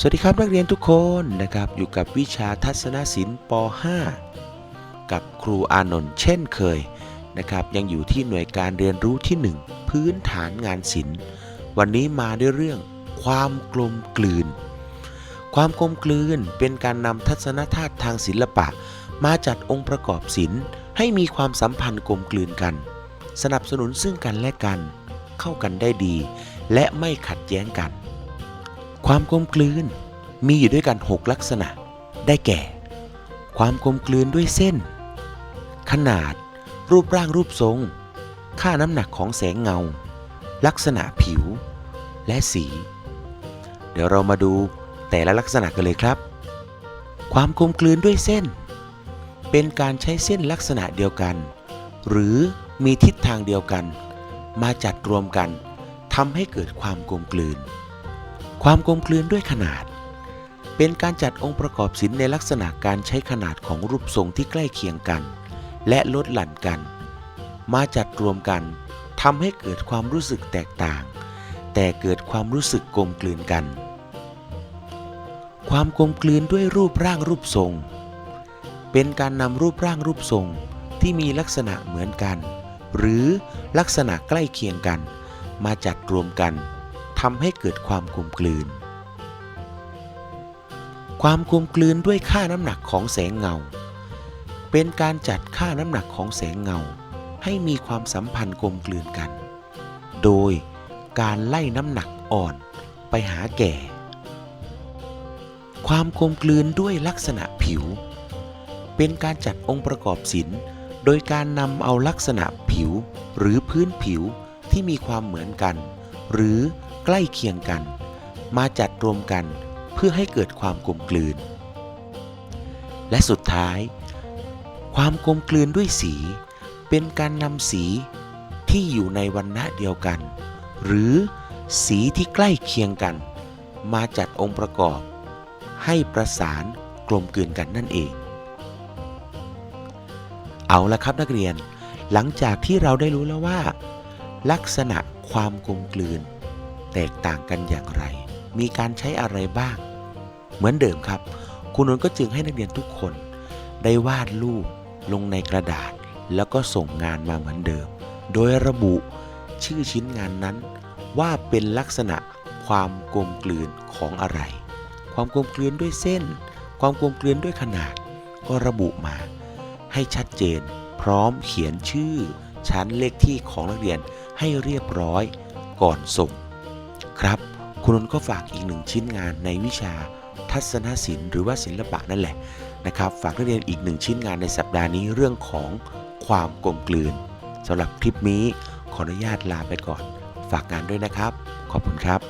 สวัสดีครับนักเรียนทุกคนนะครับอยู่กับวิชาทัศนศิลป์ป .5 กับครูอานนท์เช่นเคยนะครับยังอยู่ที่หน่วยการเรียนรู้ที่ 1 พื้นฐานงานศิลป์ วันนี้มาด้วยเรื่องความกลมกลืน ความกลมกลืนเป็นการนำทัศนธาตุทางศิลปะ มาจัดองค์ประกอบศิลป์ ให้มีความสัมพันธ์กลมกลืนกัน สนับสนุนซึ่งกันและกัน เข้ากันได้ดี และไม่ขัดแย้งกัน ความกลมกลืนมีอยู่ด้วยกัน 6 ลักษณะ ได้แก่ ความกลมกลืนด้วยเส้น ขนาด รูปร่างรูปทรง ค่าน้ำหนักของแสงเงา ลักษณะผิว และสี เดี๋ยวเรามาดูแต่ละลักษณะกันเลยครับ ความกลมกลืนด้วยเส้น เป็นการใช้เส้นลักษณะเดียวกัน หรือมีทิศทางเดียวกัน มาจัดรวมกันทำให้เกิดความกลมกลืน ความกลมกลืนด้วยขนาด เป็นการจัดองค์ประกอบศิลป์ในลักษณะการใช้ขนาดของรูปทรงที่ใกล้เคียงกัน และลดหลั่นกัน มาจัดรวมกันทำให้เกิดความรู้สึกแตกต่าง แต่เกิดความรู้สึกกลมกลืนกัน ความกลมกลืนด้วยรูปร่างรูปทรง เป็นการนำรูปร่างรูปทรงที่มีลักษณะเหมือนกัน หรือลักษณะใกล้เคียงกัน มาจัดรวมกัน ทำให้เกิดความกลมกลืน ความกลมกลืนด้วยค่าน้ำหนักของแสงเงา เป็นการจัดค่าน้ำหนักของแสงเงา ให้มีความสัมพันธ์กลมกลืนกัน โดยการไล่น้ำหนักอ่อนไปหาแก่ ความกลมกลืนด้วยลักษณะผิว เป็นการจัดองค์ประกอบศิลป์โดยการนำเอาลักษณะผิวหรือพื้นผิวที่มีความเหมือนกัน หรือ ใกล้เคียงกัน มาจัดรวมกันเพื่อให้เกิดความกลมกลืน และสุดท้าย ความกลมกลืนด้วยสี เป็นการนำสีที่อยู่ในวันณะเดียวกัน หรือสีที่ใกล้เคียงกัน มาจัดองค์ประกอบ ให้ประสานกลมกลืนกันนั่นเอง เอาละครับนักเรียน หลังจากที่เราได้รู้แล้วว่า ลักษณะความกลมกลืน แตกต่างกันอย่างไร มีการใช้อะไรบ้าง เหมือนเดิมครับ คุณนนท์ก็จึงให้นักเรียนทุกคน ได้วาดรูปลงในกระดาษ แล้วก็ส่งงานมาเหมือนเดิม โดยระบุชื่อชิ้นงานนั้น ว่าเป็นลักษณะความกลมกลืนของอะไร ความกลมกลืนด้วยเส้น ความกลมกลืนด้วยขนาด ก็ระบุมา ให้ชัดเจน พร้อมเขียนชื่อ ชั้นเลขที่ของนักเรียนให้เรียบร้อยก่อนส่ง ครับ คุณนนท์ก็ฝากอีกหนึ่งชิ้นงานในวิชาทัศนศิลป์หรือว่าศิลปะนั่นแหละนะครับ ฝากนักเรียนอีกหนึ่งชิ้นงานในสัปดาห์นี้เรื่องของความกลมกลืนสำหรับคลิปนี้ขออนุญาตลาไปก่อน ฝากงานด้วยนะครับ ขอบคุณครับ